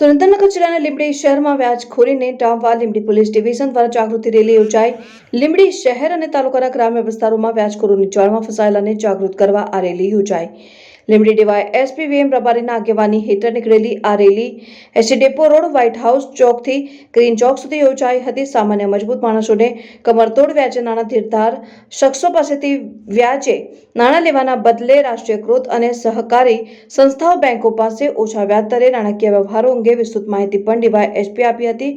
સુરેન્દ્રનગર જિલ્લાના લીંબડી શહેરમાં વ્યાજખોરીને ડામવા લીંબડી પોલીસ ડિવિઝન દ્વારા જાગૃતિ રેલી યોજાઈ. લીંબડી શહેર અને તાલુકાના ગ્રામ્ય વિસ્તારોમાં વ્યાજખોરોની જાળમાં ફસાયેલાને જાગૃત કરવા આ રેલી યોજાઈ. Limbdi D Y S P V M પ્રભારીના આગેવાની હેઠળ નીકળેલી આ rally S T depot road, white house ચોકથી green ચોક સુધી યોજાઈ હતી. સામાન્ય મજબૂત માણસોને કમરતોડ વ્યાજે નાણાં ધીરધાર શખ્સો પાસેથી વ્યાજે નાણાં લેવાના બદલે રાષ્ટ્રીયકૃત અને સહકારી સંસ્થાઓ બેંકો પાસે ઓછા વ્યાજ દરે નાણાકીય વ્યવહારો અંગે વિસ્તૃત માહિતી પણ ડીવાય એસપી આપી હતી.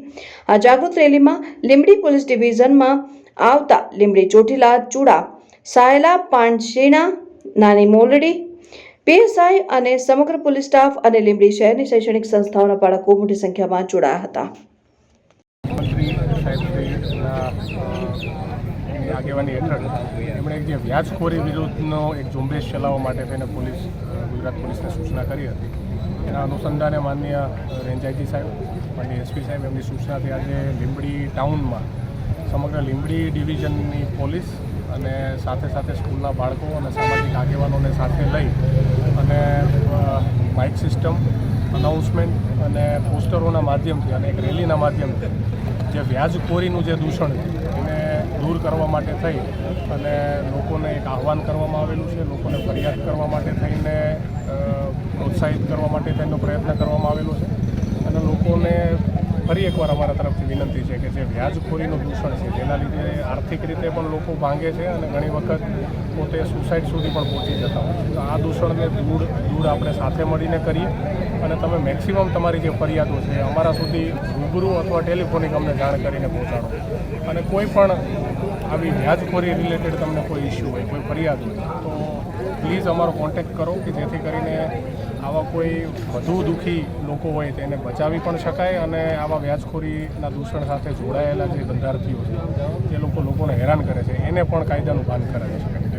આ જાગૃત રેલીમાં લીંબડી પોલીસ ડિવિઝનમાં આવતા લીંબડી ચોટીલા ચૂડા સાયલા પાંચીણા નાની મોલડી પીએસઆઈ અને સમગ્ર પોલીસ સ્ટાફ અને લીંબડી શહેરની શૈક્ષણિક સંસ્થાઓના બાળકો મોટી સંખ્યામાં જોડાયા હતા. આગેવાની હેઠળ એમણે એક જે વ્યાજખોરી વિરુદ્ધનો એક ઝુંબેશ ચલાવવા માટે થઈને પોલીસ ગુજરાત પોલીસને સૂચના કરી હતી. એના અનુસંધાને માનનીય રેન્જાઈજી સાહેબ અને એસપી સાહેબ એમની સૂચનાથી આજે લીંબડી ટાઉનમાં સમગ્ર લીંબડી ડિવિઝનની પોલીસ અને સાથે સાથે સ્કૂલના બાળકો અને સામાજિક આગેવાનોને સાથે લઈ અને માઇક સિસ્ટમ અનાઉન્સમેન્ટ અને પોસ્ટરોના માધ્યમથી અને એક રેલીના માધ્યમથી જે વ્યાજખોરીનું જે દૂષણ છે, એને દૂર કરવા માટે થઈ અને લોકોને એક આહવાન કરવામાં આવેલું છે, લોકોને ફરિયાદ કરવા માટે થઈને પ્રોત્સાહિત કરવા માટે તેનો પ્રયત્ન કરવામાં આવેલો છે અને લોકોને ફરી એકવાર અમારા તરફથી વિનંતી છે કે જે વ્યાજખોરીનું દૂષણ છે, જેના લીધે આર્થિક રીતે પણ લોકો ભાંગે છે અને ઘણી વખત પોતે સુસાઇડ સુધી પણ પહોંચી જતા હોય તો આ દૂષણને દૂર દૂર આપણે સાથે મળીને કરીએ અને તમે મેક્સિમમ તમારી જે ફરિયાદો છે, અમારા સુધી રૂબરૂ અથવા ટેલિફોનિક અમને જાણ કરીને પહોંચાડો. અને કોઈ પણ આવી વ્યાજખોરી રિલેટેડ તમને કોઈ ઇસ્યુ હોય, કોઈ ફરિયાદ હોય, તો પ્લીઝ અમારો કોન્ટેક્ટ કરો કે જેથી કરીને આવા કોઈ વધુ દુઃખી લોકો હોય તેને બચાવી પણ શકાય અને આવા વ્યાજખોરીના દૂષણ સાથે જોડાયેલા જે ધંધાર્થીઓ છે, એ લોકો લોકોને હેરાન કરે છે. એને પણ કાયદાનું ભાન કરાવી શકાય.